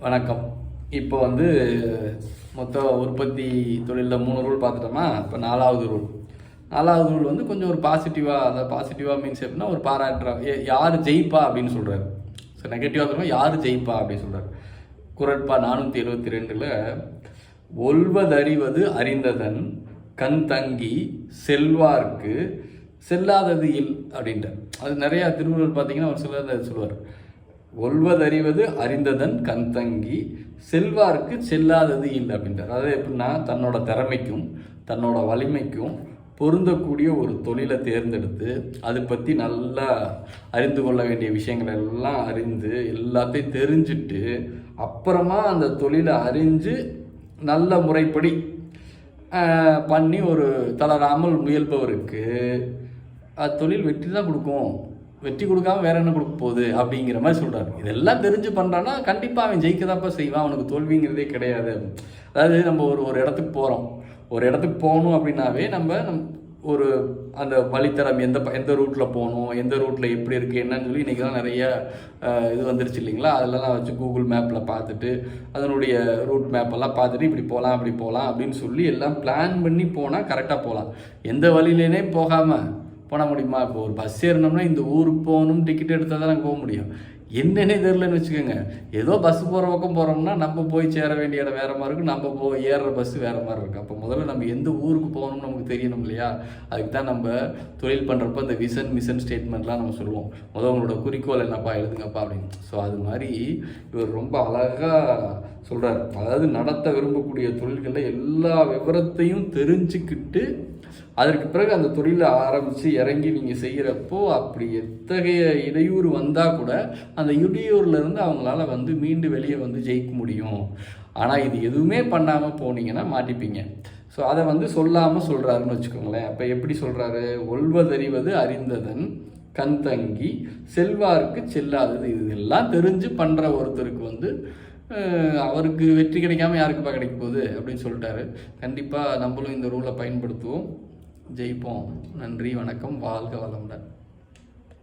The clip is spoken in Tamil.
வணக்கம். இப்போ வந்து மொத்த உற்பத்தி தொழிலில் மூணு ரூல் பார்த்துட்டோமா? இப்போ நாலாவது ரூல் நாலாவது ரூல் வந்து கொஞ்சம் ஒரு பாசிட்டிவாக அதாவது பாசிட்டிவாக மீன்ஸ் எப்படின்னா ஒரு பாராட்டுறா ஏ- யார் ஜெயிப்பா அப்படின்னு சொல்கிறாரு ஸோ நெகட்டிவாக சொல்லுவோம் யார் ஜெயிப்பா அப்படின்னு சொல்கிறார் குரட்பா நானூற்றி எழுபத்தி ரெண்டில் ஒல்வதறிவது அறிந்ததன் கண் தங்கி செல்வார்க்கு செல்லாதது இல் அப்படின்ட்டு அது நிறையா திருவள்ளுவர் பார்த்தீங்கன்னா ஒரு சிலர் சொல்லுவார். ஒல்வதறிவது அறிந்ததன் கண் தங்கி செல்வார்க்கு செல்லாதது இல்லை அப்படின்றார். அதாவது எப்படின்னா தன்னோட திறமைக்கும் தன்னோட வலிமைக்கும் பொருந்தக்கூடிய ஒரு தொழிலை தேர்ந்தெடுத்து அதை பற்றி நல்லா அறிந்து கொள்ள வேண்டிய விஷயங்கள் எல்லாம் அறிந்து எல்லாத்தையும் தெரிஞ்சுட்டு அப்புறமா அந்த தொழிலை அறிஞ்சு நல்ல முறைப்படி பண்ணி ஒரு தளராமல் முயல்பவருக்கு அது தொழில் வெற்றி தான் கொடுக்கும். வெற்றி கொடுக்காம வேற என்ன கொடுக்க போகுது அப்படிங்கிற மாதிரி சொல்கிறாரு இதெல்லாம் தெரிஞ்சு பண்ணுறான்னா கண்டிப்பாக அவன் ஜெயிக்கதாப்பா செய்வான். அவனுக்கு தோல்விங்கிறதே கிடையாது. அதாவது நம்ம ஒரு ஒரு இடத்துக்கு போகிறோம் ஒரு இடத்துக்கு போகணும் அப்படின்னாவே நம்ம நம் ஒரு அந்த வழித்தரம் எந்த ப- எந்த ரூட்டில் போகணும் எந்த ரூட்டில் எப்படி இருக்குது என்னன்னு சொல்லி இன்றைக்கி தான் நிறைய இது வந்துருச்சு இல்லைங்களா? அதெல்லாம் வச்சு கூகுள் மேப்பில் பார்த்துட்டு அதனுடைய ரூட் மேப்பெல்லாம் பார்த்துட்டு இப்படி போகலாம் அப்படி போகலாம் அப்படின்னு சொல்லி எல்லாம் பிளான் பண்ணி போனால் கரெக்டாக போகலாம் எந்த வழியிலேனே போகாமல் போன முடியுமா? இப்போ ஒரு பஸ் ஏறினோம்னா இந்த ஊருக்கு போகணும் டிக்கெட் எடுத்தால் தான் நாங்கள் போக முடியும். என்னன்னே தெரிலன்னு வச்சுக்கோங்க. ஏதோ பஸ் போகிற பக்கம் போகிறோம்னா நம்ம போய் சேர வேண்டிய இடம் வேறு மாதிரி இருக்கும். நம்ம போ ஏறுற பஸ் வேறு மாதிரி இருக்கும். அப்போ முதல்ல நம்ம எந்த ஊருக்கு போகணும்னு நமக்கு தெரியணும் இல்லையா? அதுக்கு தான் நம்ம தொழில் பண்ணுறப்ப இந்த விசன் மிஷன் ஸ்டேட்மெண்ட்லாம் நம்ம சொல்லுவோம். முதல் உங்களோட குறிக்கோள் என்னப்பா? எழுதுங்கப்பா அப்படின்னு. ஸோ அது மாதிரி இவர் ரொம்ப அழகாக சொல்கிறார் அதாவது நடத்த விரும்பக்கூடிய தொழில்களில் எல்லா விவரத்தையும் தெரிஞ்சுக்கிட்டு அதற்கு பிறகு அந்த தொழிலை ஆரம்பித்து இறங்கி நீங்கள் செய்கிறப்போ அப்படி எத்தகைய இடையூறு வந்தால் கூட அந்த இடையூர்லேருந்து அவங்களால வந்து மீண்டு வெளியே வந்து ஜெயிக்க முடியும். ஆனால் இது எதுவுமே பண்ணாமல் போனீங்கன்னா மாட்டிப்பீங்க. ஸோ அதை வந்து சொல்லாமல் சொல்கிறாருன்னு வச்சுக்கோங்களேன். அப்போ எப்படி சொல்கிறாரு ஒல்வதறிவது அறிந்ததன் கண் தங்கி செல்வார்க்கு செல்லாதது இதெல்லாம் தெரிஞ்சு பண்ணுற ஒருத்தருக்கு வந்து அவருக்கு வெற்றி கிடைக்காம யாருக்குப்பா கிடைக்க போகுது அப்படின்னு சொல்லிட்டாரு. கண்டிப்பாக நம்மளும் இந்த ரூலை பயன்படுத்துவோம். ஜெயிப்போம். நன்றி வணக்கம். வாழ்க வளமுடன்.